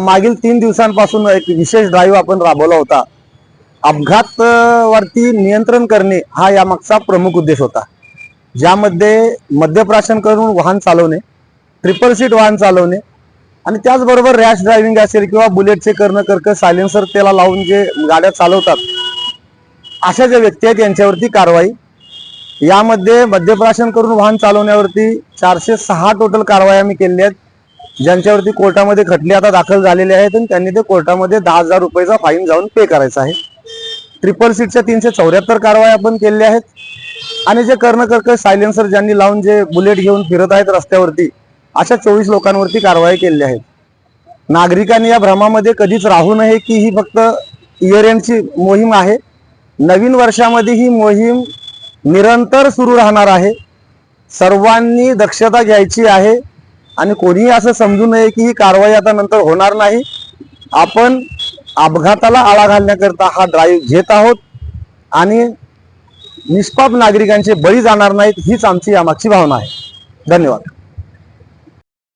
मागील तीन दिवसांपासून एक विशेष ड्राईव्ह आपण राबवला होता. अपघात वरती नियंत्रण करणे हा यामागचा प्रमुख उद्देश होता. ज्यामध्ये मद्यप्राशन करून वाहन चालवणे ट्रिपल सीट वाहन चालवणे आणि त्याचबरोबर रॅश ड्रायव्हिंग असेल किंवा बुलेटचे कर्ण कर्क सायलेन्सर त्याला लावून जे गाड्या चालवतात अशा ज्या व्यक्ती आहेत यांच्यावरती कारवाई. यामध्ये मद्यप्राशन करून वाहन चालवण्यावरती चारशे सहा टोटल कारवाई आम्ही केलेल्या आहेत. ज्यांच्यावरती कोर्टामध्ये खटले आता दाखल झालेले आहेत आणि त्यांनी ते कोर्टामध्ये दहा हजार रुपयाचा फाईन जाऊन पे करायचा आहे. ट्रिपल सीटच्या तीनशे चौऱ्याहत्तर कारवाई आपण केलेल्या आहेत. आणि जे कर्णकर्क सायलेन्सर ज्यांनी लावून जे बुलेट घेऊन फिरत आहेत रस्त्यावरती अशा चोवीस लोकांवरती कारवाई केलेली आहेत. नागरिकांनी या भ्रमामध्ये कधीच राहू नये की ही फक्त इयर एंडची मोहीम आहे. नवीन वर्षामध्ये ही मोहीम निरंतर सुरू राहणार आहे. सर्वांनी दक्षता घ्यायची आहे. आणि कोणीही असं समजू नये की ही कारवाई आता नंतर होणार नाही. आपण अपघाताला आळा घालण्याकरता हा ड्राईव्ह घेत आहोत आणि निष्पाप नागरिकांचे बळी जाणार नाहीत हीच आमची यामागची भावना आहे. धन्यवाद.